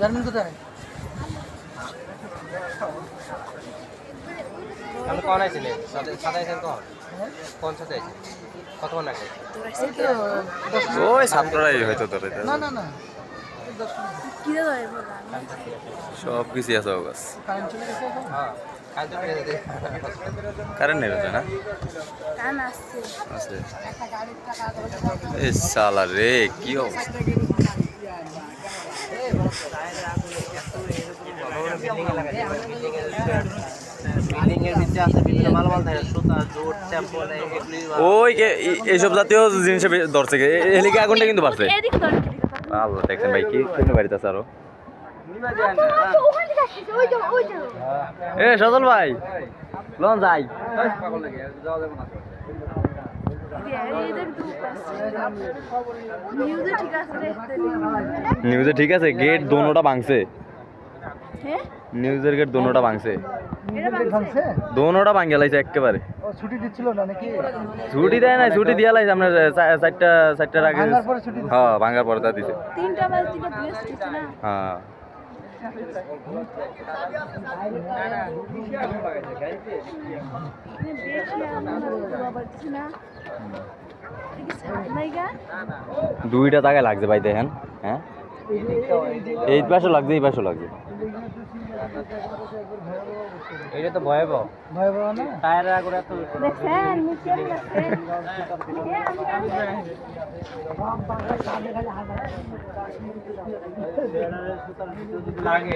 German কোথায়? আপনি কখন আইছিলে সাদা আইছেন কখন? কোন সাথে আইছেন? কতক্ষণ আগে। ওই ছাত্ররাই হয়তো ধরে না না না। সব কিছু আছে কারেন্ট এখন? হ্যাঁ কারেন্ট নেই না আছে। সালা রে কি অবস্থা? ওই এইসব জাতীয় জিনিসে ধরছে কে? হেলিকে আগুনটা কিন্তু বাড়ছে। আল্লাহ দেখছেন ভাই কি কেমনে বাড়িতে আছে আরও? এ সজল ভাই লন যাই। নিউজে ঠিক আছে গেট দোনোটা ভাঙছে। হ্যাঁ? নিউজের গেট দোনোটা ভাঙছে। দোনোটা ভাঙে লাইছে একেবারে। ছুটি দিচ্ছিল না নাকি? ছুটি দেয় না ছুটি দিয়া লাইছে আপনার চা- চারটা চারটার আগে? হ্যাঁ ভাঙার পরে তা দিছে। তিনটা বাজে দুয়েস কিছু না? হ্যাঁ। আমরা দুইটা টাকা লাগছে ভাই দেখেন হ্যাঁ? এই পাশে লাগছে এই পাশে লাগছে। এটা তো ভয়াবহ। ভয়াবহ না? টায়ার আগুন এত দেখেন নিচে লাগে।